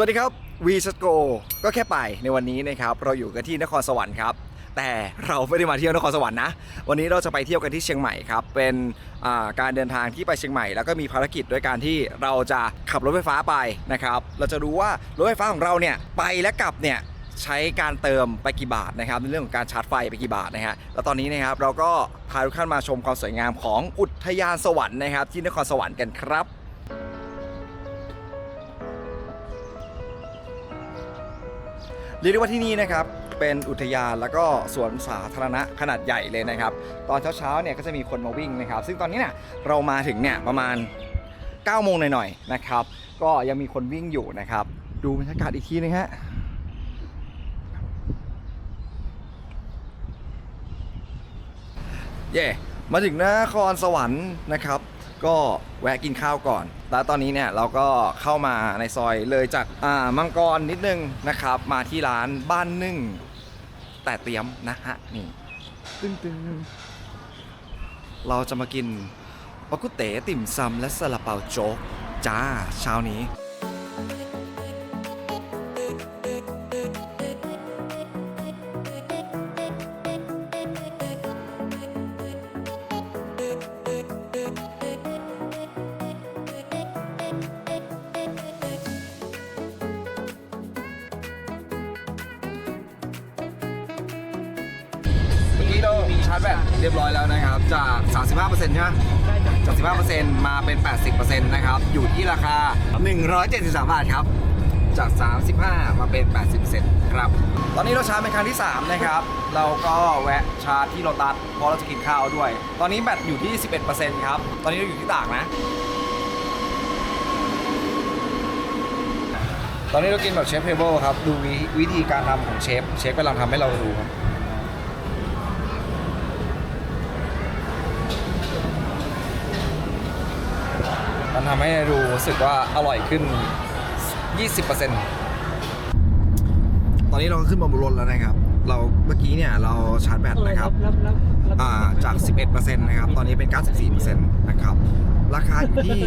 วัสดีครับวีสโกก็แค่ไปในวันนี้นะครับ เราอยู่กันที่นครสวรรค์ครับ แต่เราไม่ได้มาเที่ยวนครสวรรค์นะ วันนี้เราจะไปเที่ยวกันที่เชียงใหม่ครับ เป็นการเดินทางที่ไปเชียงใหม่ แล้วก็มีภารกิจด้วยการที่เราจะขับรถไฟฟ้าไปนะครับ เราจะรู้ว่ารถไฟฟ้าของเราเนี่ยไปและกลับเนี่ยใช้การเติมไปกี่บาทนะครับในเรื่องของการชาร์จไฟไปกี่บาทนะฮะแล้วตอนนี้นะครับเราก็พาทุกท่านมาชมความสวยงามของอุทยานสวรรค์นะครับ ที่นครสวรรค์กันครับ เรียกได้ว่าที่นี่นะครับเป็นอุทยานแล้วก็สวนสาธารณะขนาดใหญ่เลยนะครับ ตอนเช้าๆเนี่ยก็จะมีคนมาวิ่งนะครับ ซึ่งตอนนี้เนี่ยเรามาถึงเนี่ยประมาณ9โมงหน่อยๆนะครับ ก็ยังมีคนวิ่งอยู่นะครับ ดูบรรยากาศอีกทีนึงฮะเย่มาถึงนครสวรรค์นะครับ ก็แวะกินข้าวก่อน แล้วตอนนี้เนี่ยเราก็เข้ามาในซอยเลยจากอ่ามังกรนิดนึงนะครับ มาที่ร้านบ้านนึ่ง แต่เตรียมนะฮะนี่ตึ้งตึ้งเราจะมากินปากุเต๋ติ่มซำและซาลาเปาโจ๊กจ้าเช้านี้ ร์จแบตเรียบร้อยแล้วนะครับ จาก 35%ใช่ไหมจาก 15%มาเป็น 80%นะครับ อยู่ที่ราคา 173 บาทครับ จาก 35 มาเป็น 80%ครับ ตอนนี้เราชาร์จเป็นครั้งที่ 3 นะครับ เราก็แวะชาร์จที่โลตัสเพราะเราจะกินข้าวด้วย ตอนนี้แบตอยู่ที่ 11%ครับ ตอนนี้เราอยู่ที่ตากนะ ตอนนี้เรากินแบบเชฟเทเบิลครับ ดูวิวิธีการทำของเชฟ เชฟกำลังทำให้เราดูครับ ทำให้ดูรู้สึกว่าอร่อยขึ้น 20%ตอนนี้เราก็ขึ้นมาบนรถแล้วนะครับ เราเมื่อกี้เนี่ยเราชาร์จแบตนะครับอ่าจาก 11%นะครับ ตอนนี้เป็น 94%นะครับ ราคาอยู่ที่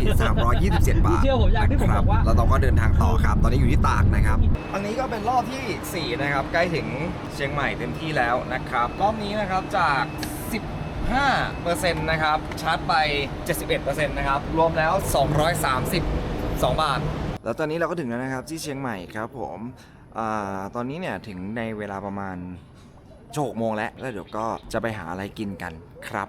327 บาทเชื่อผมอย่างที่ผมนะคบรัอกว่าแล้วเราก็เดินทางต่อครับ ตอนนี้อยู่ที่ตากนะครับ อันนี้ก็เป็นรอบที่ 4 นะครับ ใกล้ถึงเชียงใหม่เต็มที่แล้วนะครับ รอบนี้นะครับจาก 5%นะครับ ชาร์จไป 71%นะครับ รวมแล้ว 232 บาท แล้วตอนนี้เราก็ถึงแล้วนะครับที่เชียงใหม่ครับผมอาตอนนี้เนี่ยถึงในเวลาประมาณหกโมงแล้ว แล้วเดี๋ยวก็จะไปหาอะไรกินกันครับ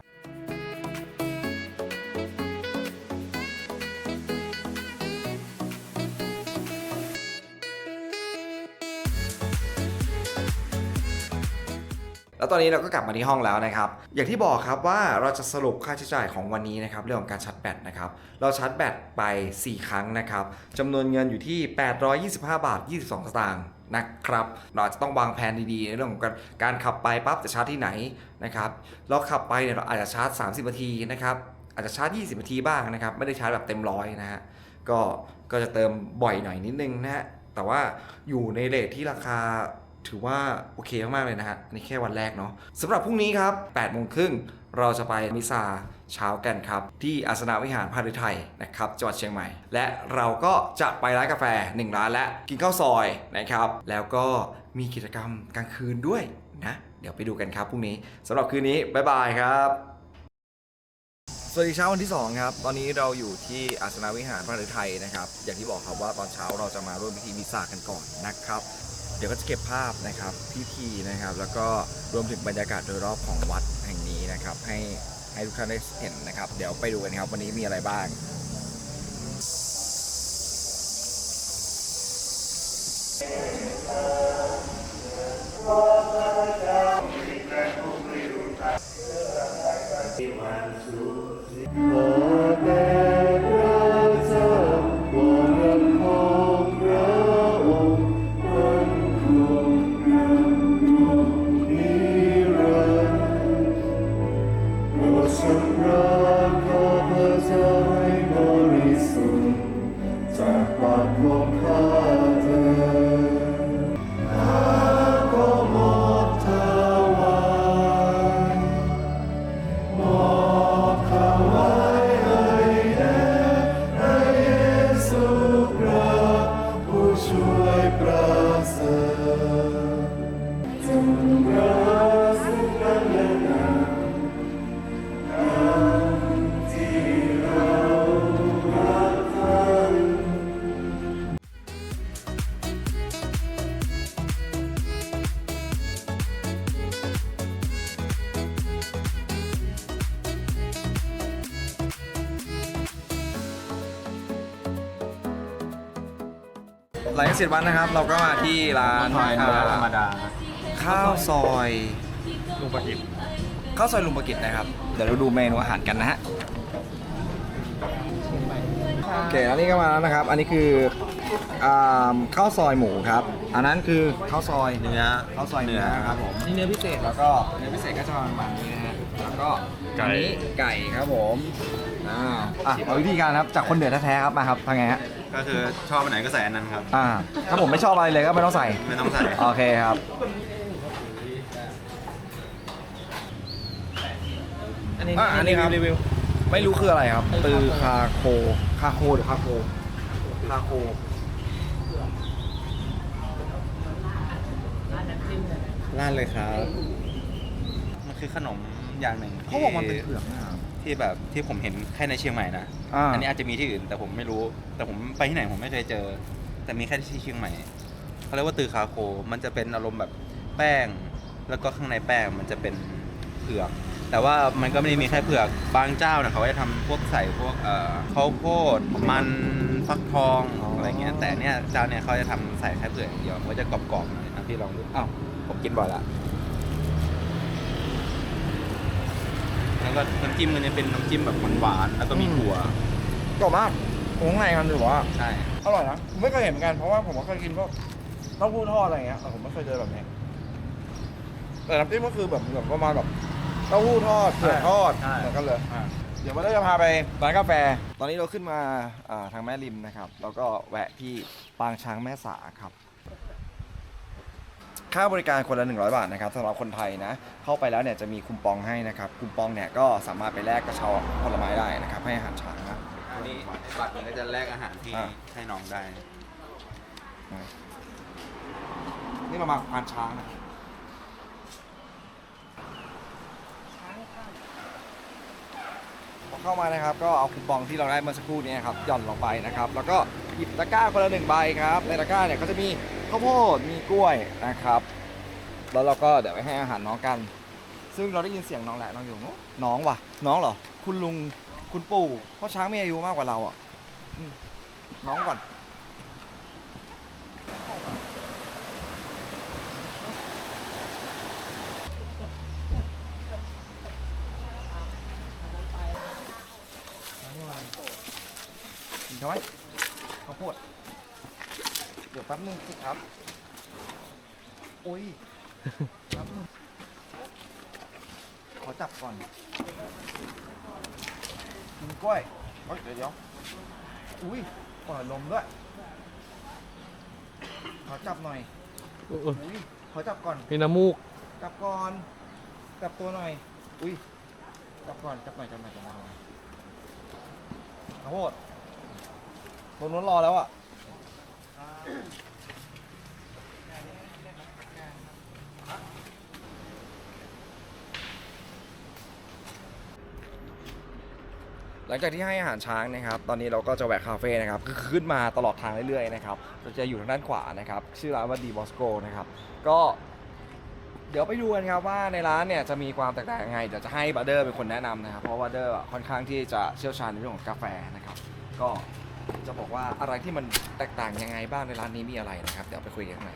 แล้วตอนนี้เราก็กลับมาที่ห้องแล้วนะครับ อย่างที่บอกครับว่าเราจะสรุปค่าใช้จ่ายของวันนี้นะครับเรื่องของการชาร์จแบตนะครับ เราชาร์จแบตไป 4 ครั้งนะครับจำนวนเงินอยู่ที่ 825 บาท 22 สตางค์นะครับ เราอาจจะต้องวางแผนดีๆในเรื่องของการการขับไปปั๊บจะชาร์จที่ไหนนะครับ เราขับไปเนี่ยเราอาจจะชาร์จ 30 นาทีนะครับ อาจจะชาร์จ 20 นาทีบ้างนะครับ ไม่ได้ชาร์จแบบเต็มร้อยนะฮะ ก็ ก็จะเติมบ่อยหน่อยนิดนึงนะฮะ แต่ว่าอยู่ในเรทที่ราคา ถือว่าโอเคมากๆเลยนะฮะนนี้แค่วันแรกเนาะสำหรับพรุ่งนี้ครับ8โมงครึ่งเราจะไปมิซาเช้ากันครับ ที่อาสนาวิหารพาฤทัยนะครับจังหวัดเชียงใหม่ และเราก็จะไปร้านกาแฟ 1 ร้านและกินข้าวซอยนะครับ แล้วก็มีกิจกรรมกลางคืนด้วยนะ เดี๋ยวไปดูกันครับพรุ่งนี้สำหรับคืนนี้ บ๊ายบายครับ สวัสดีเช้าวันที่ 2 ครับ ตอนนี้เราอยู่ที่อาสนาวิหารพระฤทัยนะครับ อย่างที่บอกครับว่าตอนเช้าเราจะมาร่วมพิธีมิซากันก่อนนะครับ ดี๋ยวก็จะเก็บภาพนะครับพิธีนะครับ แล้วก็รวมถึงบรรยากาศโดยรอบของวัดแห่งนี้นะครับ ให้ให้ทุกท่านได้เห็นนะครับ เดี๋ยวไปดูกันครับวันนี้มีอะไรบ้างส จากเสร็จวันนะครับ เราก็มาที่ร้านหอยเนื้อธรรมดา ข้าวซอยลูกปลาดิบข้าวซอยลุงประกิตนะครับ เดี๋ยวเราดูเมนูอาหารกันนะฮะโอเคแล้วนี่ก็มาแล้วนะครับ อันนี้คืออ่าข้าวซอยหมูครับ อันนั้นคือข้าวซอยเนื้อข้าวซอยเนื้อครับผมนี่เนื้อพิเศษแล้วก็เนื้อพิเศษก็จะประมาณนี้นะฮะแล้วก็ไก่ อันนี้ไก่ครับผมอ่าอะเอาวิธีการครับจากคนเหนือแท้ๆครับมาครับทำไงฮะ ก็คือชอบอันไหนก็ใส่อันนั้นครับ อ่า ถ้าผมไม่ชอบอะไรเลยก็ไม่ต้องใส่ ไม่ต้องใส่ โอเคครับ อันนี้อะอันนี้ครับรีวิว ไม่รู้คืออะไรครับ ตือคาโค คาโคหรือคาโค คาโค ร้านเลยครับ มันคือขนมอย่างหนึ่งเขาบอกมันเป็นเผือกนะครับ ที่แบบที่ผมเห็นแค่ในเชียงใหม่นะอ่านนี้อาจจะมีที่อื่นแต่ผมไม่รู้ แต่ผมไปที่ไหนผมไม่เคยเจอ แต่มีแค่ที่เชียงใหม่เขาเรียกว่าตือคาโค มันจะเป็นอารมณ์แบบแป้ง แล้วก็ข้างในแป้งมันจะเป็นเผือก แต่ว่ามันก็ไม่ได้มีแค่เผือกบางเจ้าเนี่ยเขาก็จะทำพวกใส่พวกเอ่อข้าวโพดมันฟักทองอ๋อออะไรเงี้ยแต่เนี่ยเจ้าเนี่ยเขาจะทำใส่แค่เผือกอย่างเดียวมันก็จะกรอบๆหน่อยนะพี่ลองดูอ้าวผมกินบ่อยละ แล้วก็น้ำจิ้มมันจะเป็นน้ำจิ้มแบบหวานๆแล้วก็มีถั่วกรอบมากผมข้างในมันถือว่าใช่อร่อยนะผมไม่เคยเห็นเหมือนกันเพราะว่าผมก็เคยกินพวกเต้าหู้ทอดอะไรอย่างเงี้ยแต่ผมไม่เคยเจอแบบนี้แต่น้ำจิ้มก็คือแบบแบบประมาณแบบเต้าหู้ทอดเผือกทอดใช่เหมือนกันเลยอ่าเดี๋ยววันนี้จะพาไปร้านกาแฟ ตอนนี้เราขึ้นมาอ่าทางแม่ริมนะครับ แล้วก็แวะที่ปางช้างแม่สาครับ ค่าบริการคนละ 100 บาทนะครับสำหรับคนไทยนะ เข้าไปแล้วเนี่ยจะมีคูปองให้นะครับคูปองเนี่ยก็สามารถไปแลกกระเช้าผลไม้ได้นะครับให้อาหารช้างนะอันนี้บัตรมันก็จะแลกอาหารที่อ่าให้น้องได้ นี่เรามาควานช้างนะพอเข้ามานะครับ ก็เอาคูปองที่เราได้เมื่อสักครู่นี้นะครับหย่อนลงไปนะครับ แล้วก็หยิบตะกร้าคนละหนึ่งใบครับในตะกร้าเนี่ยก็จะมี ข้าวโพดมีกล้วยนะครับ แล้วเราก็เดี๋ยวไปให้อาหารน้องกัน ซึ่งเราได้ยินเสียงน้องแหละน้องอยู่นู้นน้องว่ะ น้องเหรอ คุณลุงคุณปู่เพราะช้างมีอายุมากกว่าเราอะอืมน้องก่อน กินเขาไหมข้าวโพด เดี๋ยวแป๊บนึงสิครับโอ้ยแป๊บนึงขอจับก่อน กินกล้วยเฮ้ยเดี๋ยวเดี๋ยวอุ้ยปล่อยลมด้วย ขอจับหน่อยอุ้ยขอจับก่อน มีน้ำมูก จับก่อน จับตัวหน่อย อุ้ย จับก่อน จับหน่อย จับหน่อยจับหน่อยข้าวโพดตัวนู้นรอแล้วอะ หลังจากที่ให้อาหารช้างนะครับ ตอนนี้เราก็จะแวะคาเฟ่นะครับคือขึ้นมาตลอดทางเรื่อยๆนะครับเราจะอยู่ทางด้านขวานะครับ ชื่อร้านว่าดีบอสโกนะครับ ก็เดี๋ยวไปดูกันครับว่าในร้านเนี่ยจะมีความแตกต่างยังไงเดี๋ยวจะให้บัตเดอร์เป็นคนแนะนำนะครับ เพราะบัตเดอร์ค่อนข้างที่จะเชี่ยวชาญในเรื่องของกาแฟนะครับ ก็ จะบอกว่าอะไรที่มันแตกต่างยังไงบ้างในร้านนี้มีอะไรนะครับ เดี๋ยวไปคุยกันข้างใน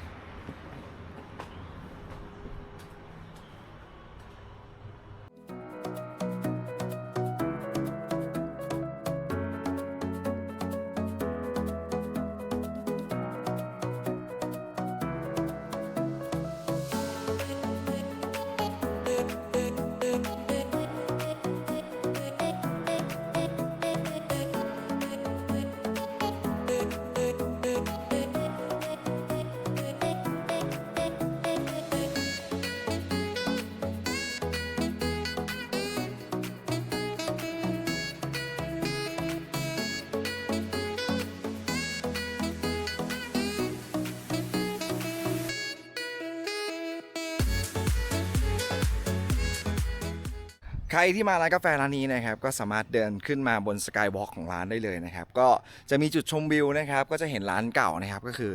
ใครที่มาร้านกาแฟร้านนี้นะครับก็สามารถเดินขึ้นมาบนสกายวอล์กของร้านได้เลยนะครับก็จะมีจุดชมวิวนะครับก็จะเห็นร้านเก่านะครับก็คือ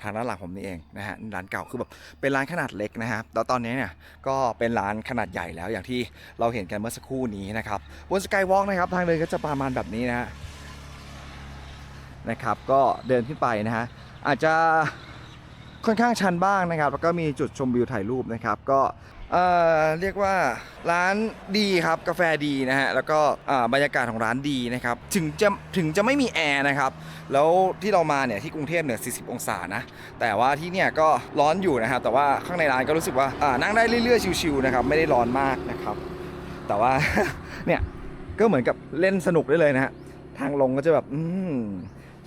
ทางด้านหลังผมนี่เองนะฮะร้านเก่าคือแบบเป็นร้านขนาดเล็กนะครับแล้วตอนนี้เนี่ยก็เป็นร้านขนาดใหญ่แล้วอย่างที่เราเห็นกันเมื่อสักครู่นี้นะครับบนสกายวอล์กนะครับทางเดินก็จะประมาณแบบนี้นะฮะนะครับก็เดินขึ้นไปนะฮะอาจจะค่อนข้างชันบ้างนะครับ แล้วก็มีจุดชมวิวถ่ายรูปนะครับ ก็ เอ่อเรียกว่าร้านดีครับกาแฟดีนะฮะแล้วก็บรรยากาศของร้านดีนะครับถึงจะถึงจะไม่มีแอร์นะครับแล้วที่เรามาเนี่ยที่กรุงเทพเนี่ย 40 องศานะแต่ว่าที่เนี่ยก็ร้อนอยู่นะครับแต่ว่าข้างในร้านก็รู้สึกว่าานั่งได้เรื่อยๆชิวๆนะครับไม่ได้ร้อนมากนะครับแต่ว่าเนี่ยก็เหมือนกับเล่นสนุกได้เลยนะฮะทางลงก็จะแบบ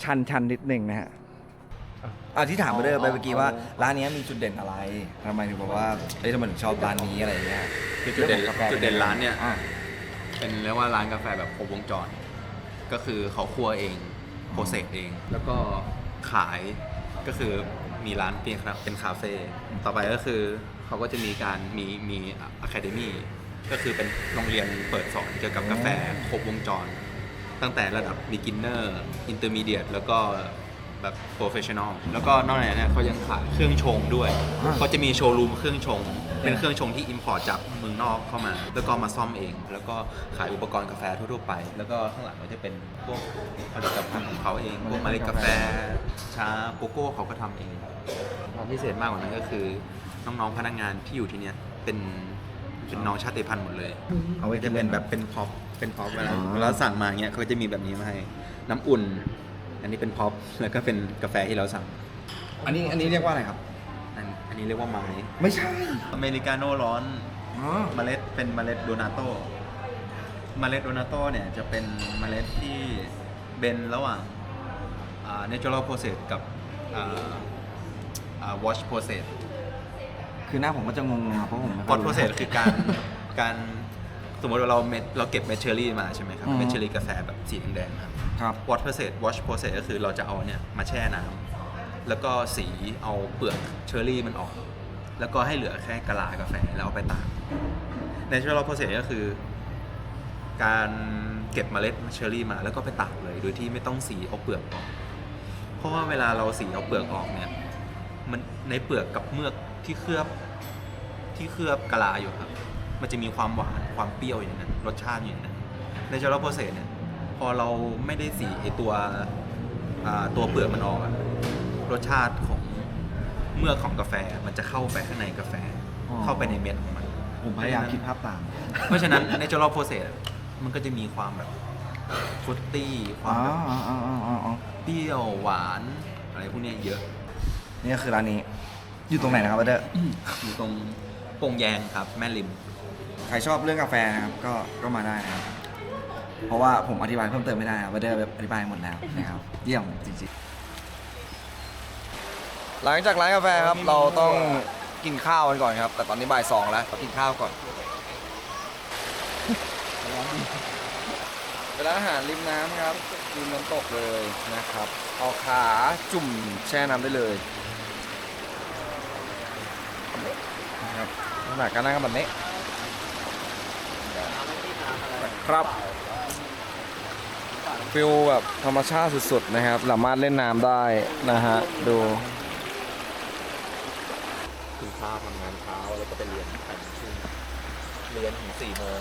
ชันชันนิดนึงนะฮะ อ่าที่ถามมาเดิมไปเมื่อกี้ว่าร้านนี้มีจุดเด่นอะไรทำไมถึงบอกว่าเอ้ยทำไมถึงชอบร้านนี้อะไรอย่างเงี้ยคือจุดเด่นรื่องของกาแฟจุดเด่นร้านเนี่ย อะ เป็นเรียกว่าร้านกาแฟแบบครบวงจร ก็คือเขาคั่วเองโปรเซสเอง แล้วก็ขายก็คือมีร้านเป็นคาเป็นคาเฟ่ต่อไปก็คือเขาก็จะมีการมีมีอะคาเดมี่ก็คือเป็นโรงเรียนเปิดสอนเกี่ยวกับกาแฟครบวงจร ตั้งแต่ระดับ beginner intermediate แล้วก็ แบบ professional แล้วก็นอกจากนั้นเนี่ยเขายังขายเครื่องชงด้วยอ่าเขาจะมีโชว์รูมเครื่องชง เป็นเครื่องชงที่ import จากเมืองนอกเข้ามา แล้วก็มาซ่อมเอง แล้วก็ขายอุปกรณ์กาแฟทั่วๆไป แล้วก็ข้างหลังก็จะเป็นพวกผลิตภัณฑ์ของเขาเองพวกเมล็ดกาแฟชาโกโก้เขาก็ทำเองความพิเศษมากกว่านั้นก็คือ น้องๆพนักงานที่อยู่ที่เนี้ยเป็นเป็นน้องชาติพันธุ์หมดเลย เอาไว้จะเป็นแบบเป็นพ็อปเป็นพ็อปเวลาอ๋อเวลาสั่งมาเงี้ยเขาจะมีแบบนี้มาให้น้ำอุ่น อันนี้เป็นพ็อปแล้วก็เป็นกาแฟที่เราสั่ง อันนี้อันนี้เรียกว่าอะไรครับ อันอันนี้เรียกว่าไม้ไม่ใช่อเมริกาโน่ร้อนอ๋อเมล็ดเป็นเมล็ดโดนาโต้เมล็ดโดนาโต้เนี่ยจะเป็นเมล็ดที่เบนระหว่างอ่า natural process กับอ่าอ่า wash process คือหน้าผมก็จะงงๆเพราะผมไม่ค่อย wash รู้ process คือการการ สมมติว่าเราเม็ดเราเก็บเม็ดเชอร์รี่มาใช่ไหมครับอืม เม็ดเชอร์รี่กาแฟแบบสีแดงๆครับ ครับ wash process wash process ก็คือเราจะเอาเนี่ยมาแช่น้ำแล้วก็สีเอาเปลือกเชอร์รี่มันออก แล้วก็ให้เหลือแค่กะลากาแฟแล้วเอาไปตาก natural process ก็คือ การเก็บเมล็ดเชอร์รี่มาแล้วก็ไปตากเลย โดยที่ไม่ต้องสีเอาเปลือกออก เพราะว่าเวลาเราสีเอาเปลือกออกเนี่ยมันในเปลือกกับเมือกที่เคลือบที่เคลือบกะลาอยู่ครับ มันจะมีความหวาน ความเปรี้ยวอยู่ในนั้นรสชาติอยู่ในนั้น natural process เนี่ยพอเราไม่ได้สีไอตัวอ่าตัวเปลือกมันออกอะรสชาติของเมือกของกาแฟมันจะเข้าไปข้างในกาแฟอ๋อเข้าไปในเม็ดของมัน ผมพยายามคิดภาพตาม เพราะฉะนั้น natural process อะมันก็จะมีความแบบฟรุตตี้ความแบบอ๋ออ๋ออ๋ออ๋ออ๋อเปรี้ยวหวานอะไรพวกเนี้ยเยอะ นี่ก็คือร้านนี้ อยู่ตรงไหนนะครับเดอร์อยู่ตรงโป่งแยงครับ แม่ริม ใครชอบเรื่องกาแฟนะครับก็ก็มาได้นะครับ เพราะว่าผมอธิบายเพิ่มเติมไม่ได้ครับเดอร์อธิบายหมดแล้วนะครับ เยี่ยมจริงๆ หลังจากร้านกาแฟครับเราต้องกินข้าวกันก่อนครับ แต่ตอนนี้บ่ายสองแล้วเรากินข้าวก่อนเป็นร้านอาหารริมน้ำครับริมน้ำตกเลยนะครับ เอาขาจุ่มแช่น้ำได้เลยนะครับ ลักษณะการนั่งกันแบบนี้ครับฟิลแบบธรรมชาติสุดๆนะครับสามารถเล่นน้ำได้นะฮะดูกินข้าวทำงานเช้าแล้วก็ไปเรียนกันช่วงเรียนถึงสี่โมง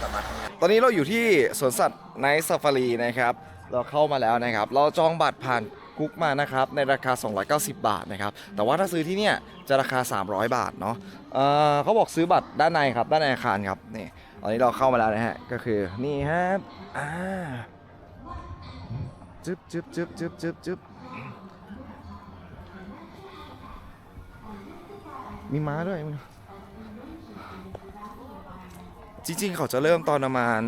กลับมาทำงานตอนนี้เราอยู่ที่สวนสัตว์ไนท์ซาฟารีนะครับ เราเข้ามาแล้วนะครับ เราจองบัตรผ่าน กุ๊กมานะครับในราคา 290 บาทนะครับแต่ว่าถ้าซื้อที่เนี่ยจะราคา 300 บาทเนาะเเขาบอกซื้อบัตรด้านในครับด้านในอาคารครับนี่ตอนนี้เราเข้ามาแล้วนะฮะก็คือนี่ครับอ่าจึ๊บจึ๊บจึ๊บจึ๊บจึ๊บจึ๊บมีม้าด้วยจริงๆ เขาจะเริ่มตอนประมาณ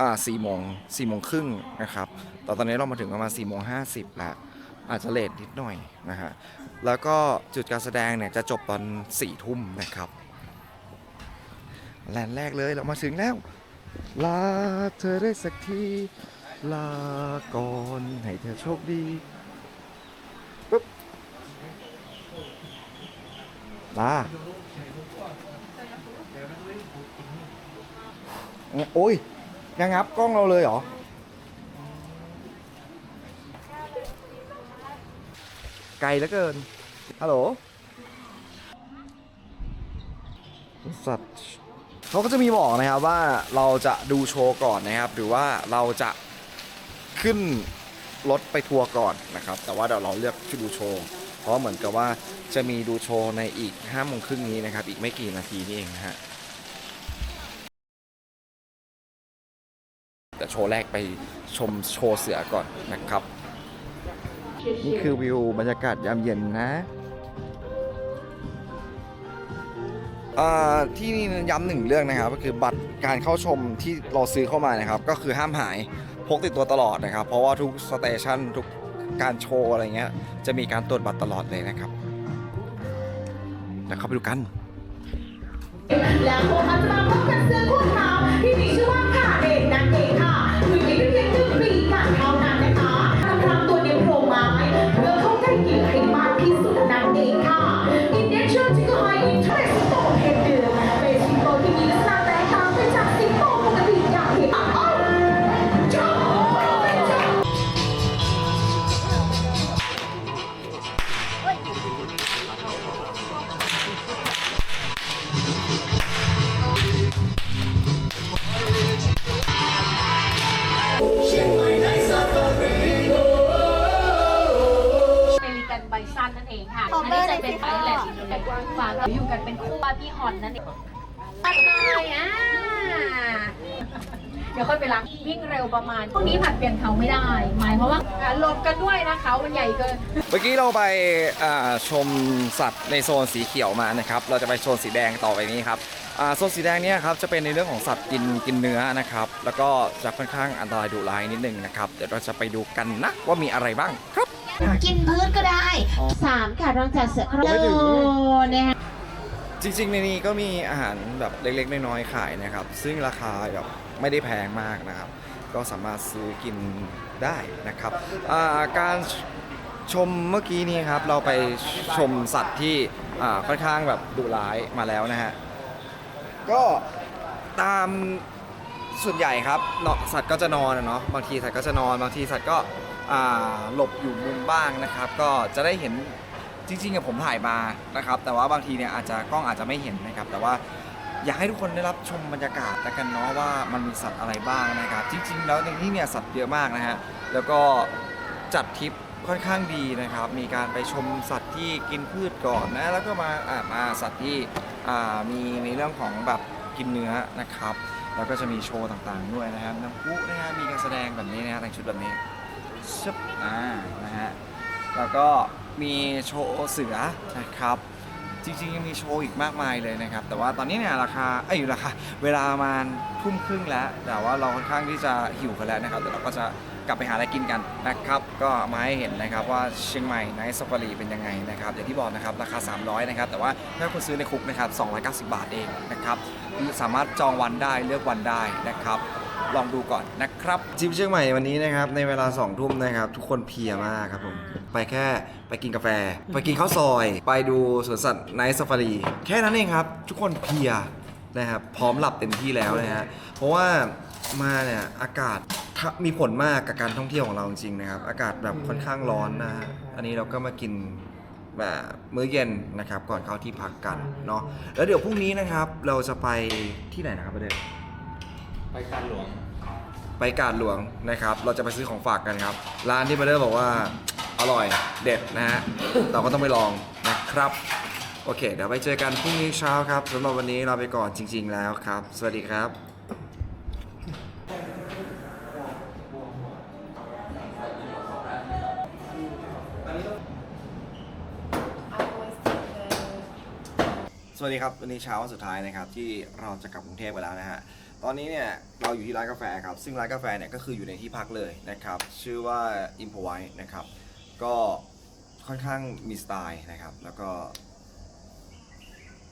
อ่าสี่โมงสี่โมงครึ่งนะครับแต่ตอนนี้เรามาถึงประมาณ4ี่โมงห้าสิบแล้ว อาจจะเลทนิดหน่อยนะฮะ แล้วก็จุดการแสดงเนี่ยจะจบตอน4ี่ทุ่มนะครับ แลนแรกเลยเรามาถึงแล้ว ลาเธอได้สักที ลาก่อนให้เธอโชคดีปึ๊บลาโอ้ยยังงับกล้องเราเลยเหรอ ไกลเหลือเกิน ฮัลโหล สัตว์เขาก็จะมีบอกนะครับว่าเราจะดูโชว์ก่อนนะครับ หรือว่าเราจะขึ้นรถไปทัวร์ก่อนนะครับ แต่ว่าเดี๋ยวเราเลือกที่ดูโชว์ เพราะเหมือนกับว่าจะมีดูโชว์ในอีก5้าโมงครึ่งนี้นะครับ อีกไม่กี่นาทีนี่เองนะฮะแต่โชว์แรกไปชมโชว์เสือก่อนนะครับ นี่คือวิวบรรยากาศยามเย็นนะอ่าที่นี่ย้ำหนึ่งเรื่องนะครับ ก็คือบัตรการเข้าชมที่เราซื้อเข้ามานะครับ ก็คือห้ามหายพกติดตัวตลอดนะครับ เพราะว่าทุกสเตชันทุกการโชว์อะไรเงี้ย จะมีการตรวจบัตรตลอดเลยนะครับเดี๋ยวเข้าไปดูกันและพวกเขาจะมา เซียฝากเราอยู่กันเป็นคู่ว่าพี่ฮอนนั่นเองตัดเลยอะเดี๋ยวค่อยไปล้างวิ่งเร็วประมาณพวกนี้ผัดเปลี่ยนเขาไม่ได้ หมายเพราะว่าอะหลบกันด้วยนะเขามันใหญ่เกิน เมื่อกี้เราไปอ่าชมสัตว์ในโซนสีเขียวมานะครับ เราจะไปโซนสีแดงต่อไปนี้ครับอ่าโซนสีแดงเนี่ยครับจะเป็นในเรื่องของสัตว์กินกินเนื้อนะครับ แล้วก็จะค่อนข้างอันตรายดุร้ายนิดนึงนะครับ เดี๋ยวเราจะไปดูกันนะว่ามีอะไรบ้างครับ กินพืชก็ได้สามค่ะรองจากเสือโครไม่ถึงนะคะ จริงๆ ในนี้ก็มีอาหารแบบเล็กๆ น้อยๆ ขายนะครับ ซึ่งราคาแบบไม่ได้แพงมากนะครับ ก็สามารถซื้อกินได้นะครับอ่าการชมเมื่อกี้นี้ครับ เราไปชมสัตว์ที่อ่าค่อนข้างแบบดุร้ายมาแล้วนะฮะ ก็ตามส่วนใหญ่ครับเนาะสัตว์ก็จะนอนอะเนาะบางทีสัตว์ก็จะนอน บางทีสัตว์ก็อ่าหลบอยู่มุมบ้างนะครับ ก็จะได้เห็น จริงๆกับผมถ่ายมานะครับ แต่ว่าบางทีเนี่ยอาจจะกล้องอาจจะไม่เห็นนะครับ แต่ว่าอยากให้ทุกคนได้รับชมบรรยากาศแล้วกันเนาะว่ามันมีสัตว์อะไรบ้างนะครับ จริง ๆ แล้วในที่เนี่ยสัตว์เยอะมากนะฮะแล้วก็จัดทริปค่อนข้างดีนะครับ มีการไปชมสัตว์ที่กินพืชก่อนนะแล้วก็มาอ่ามาสัตว์ที่อ่ามีในเรื่องของแบบกินเนื้อนะครับ แล้วก็จะมีโชว์ต่างๆด้วยนะครับน้ำพุนะฮะมีการแสดงแบบนี้นะฮะแต่งชุดแบบนี้ชึบอ่านะ แล้วก็มีโชว์เสือนะครับจริงๆยังมีโชว์อีกมากมายเลยนะครับ แต่ว่าตอนนี้เนี่ยราคาเอ้ยราคาเวลาประมาณทุ่มครึ่งแล้ว แต่ว่าเราค่อนข้างที่จะหิวกันแล้วนะครับเดี๋ยวเราก็จะกลับไปหาอะไรกินกันนะครับ ก็มาให้เห็นนะครับว่าเชียงใหม่ไนท์ซ f ฟารีเป็นยังไงนะครับอย่างที่บอกนะครับราคา 300 นะครับ แต่ว่าถ้าคุณซื้อในคุกนะครับ290 บาทเองนะครับสามารถจองวันได้เลือกวันได้นะครับ ลองดูก่อนนะครับทริปเชียงใหม่วันนี้นะครับในเวลา2ทุ่มนะครับทุกคนเพียมากครับผม ไปแค่ไปกินกาแฟ ไปกินข้าวซอย ไปดูสวนสัตว์ไนท์ซ f ฟารีแค่นั้นเองครับ ทุกคนเพลียนะครับพร้อมหลับเต็มที่แล้วนะฮะเพราะว่ามาเนี่ยอากาศมีผลมากกับการท่องเที่ยวของเราจริงๆนะครับ อากาศแบบค่อนข้างร้อนนะฮะอันนี้เราก็มากินแบบมื้อเย็นนะครับ ก่อนเข้าที่พักกันเนาะแล้วเดี๋ยวพรุ่งนี้นะครับเราจะไปที่ไหนนะครับประเด็นไปการหลวงไปกาดหลวงนะครับ เราจะไปซื้อของฝากกันครับ ร้านที่มาเดอร์บอกว่า อร่อยเด็ดนะฮะ เราก็ต้องไปลองนะครับ โอเค เดี๋ยวไปเจอกันพรุ่งนี้เช้าครับสำหรับวันนี้เราไปก่อนจริง ๆ แล้วครับ สวัสดีครับสวัสดีครับวันนี้เช้าวันสุดท้ายนะครับที่เราจะกลับกรุงเทพไปแล้วนะฮะตอนนี้เนี่ยเราอยู่ที่ร้านกาแฟครับซึ่งร้านกาแฟเนี่ยก็คืออยู่ในที่พักเลยนะครับชื่อว่า i m p o v i นะครับ ก็ค่อนข้างมีสไตล์นะครับ แล้วก็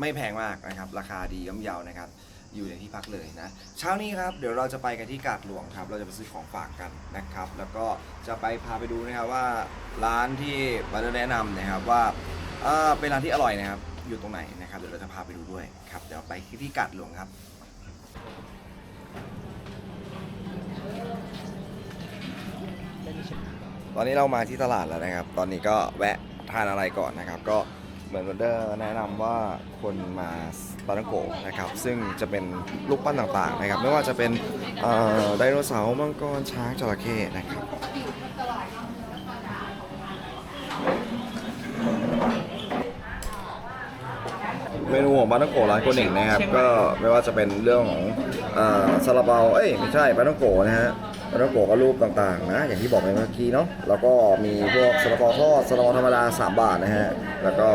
ไม่แพงมากนะครับ ราคาดีย่อมเยานะครับ อยู่ในที่พักเลยนะ เช้านี้ครับเดี๋ยวเราจะไปกันที่กาดหลวงครับ เราจะไปซื้อของฝากกันนะครับ แล้วก็จะไปพาไปดูนะครับว่าร้านที่บัตแนะนำนะครับว่าเอ่อเป็นร้านที่อร่อยนะครับ อยู่ตรงไหนนะครับ เดี๋ยวเราจะพาไปดูด้วยครับ เดี๋ยวไปที่กาดหลวงครับ ตอนนี้เรามาที่ตลาดแล้วนะครับ ตอนนี้ก็แวะทานอะไรก่อนนะครับ ก็เหมือนวันเดอร์แนะนำว่าคนมาปาตังโกนะครับ ซึ่งจะเป็นลูกปั้นต่างๆนะครับ ไม่ว่าจะเป็นไดโนเสาร์มังกรช้างจระเข้นะครับเมนูของปาตังโกร้านโกเน่งนะครับ ก็ไม่ว่าจะเป็นเรื่องของซาลาเปาเอ้ยไม่ใช่ปาตังโกนะฮะ ปาต้องโกะก็รูปต่างๆนะ อย่างที่บอกไปเมื่อกี้เนาะแล้วก็มีพวกซาลาเปาทอดซาลาเปาธรรมดา3บาทนะฮะแล้วก็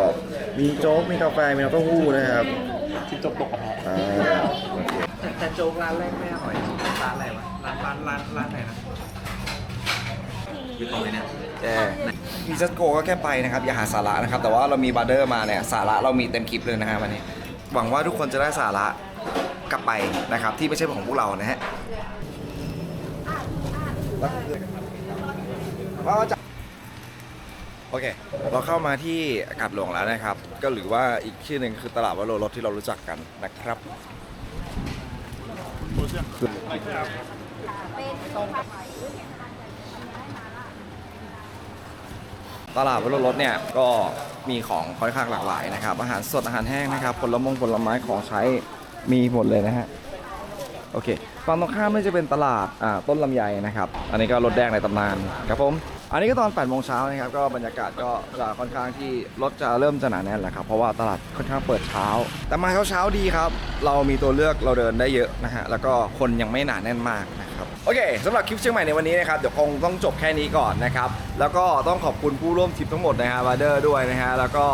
มีโจ๊กมีกาแฟมีน้ำเต้าหู้นะครับที่จบตกกระทะอ่าโอเคแต่โจ๊กร้านแรกไม่อร่อยร้านอะไรวะร้านร้านร้านร้านไหนนะอยู่ตรงไหนเนี่ยแจ้มีจัสโกก็แค่ไปนะครับ อย่าหาสาระนะครับ แต่ว่าเรามีบัตเดอร์มาเนี่ยสาระเรามีเต็มคลิปเลยนะฮะวันนี้ หวังว่าทุกคนจะได้สาระกลับไปนะครับ ที่ไม่ใช่ของพวกเรานะฮะ โอเค เราเข้ามาที่กาดหลวงแล้วนะครับ ก็หรือว่าอีกชื่อหนึ่งคือตลาดวโรรสที่เรารู้จักกันนะครับตลาดวโรรสเนี่ยก็มีของค่อนข้างหลากหลายนะครับ อาหารสดอาหารแห้งนะครับผลมงผลไม้ของใช้มีหมดเลยนะฮะ โอเค ฝั่งตรงข้ามนี่จะเป็นตลาดอ่าต้นลำไยนะครับ อันนี้ก็รถแดงในตำนานครับผม อันนี้ก็ตอน8โมงเช้านะครับ ก็บรรยากาศก็จะค่อนข้างที่รถจะเริ่มจะหนาแน่นแล้วครับ เพราะว่าตลาดค่อนข้างเปิดเช้า แต่มาเช้าๆดีครับ เรามีตัวเลือกเราเดินได้เยอะนะฮะ แล้วก็คนยังไม่หนาแน่นมากนะครับ โอเคสำหรับคลิปเชียงใหม่ในวันนี้นะครับ เดี๋ยวคงต้องจบแค่นี้ก่อนนะครับ แล้วก็ต้องขอบคุณผู้ร่วมทริปทั้งหมดนะฮะวาเดอร์ด้วยนะฮะ แล้วก็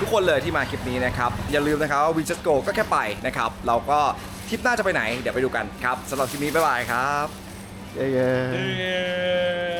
ทุกคนเลยที่มาคลิปนี้นะครับ อย่าลืมนะครับว่าวินเชสโกก็แค่ไปนะครับ เราก็ ทริปหน้าจะไปไหน เดี๋ยวไปดูกันครับสำหรับคลิปนี้บ๊ายบายครับ เย้ๆ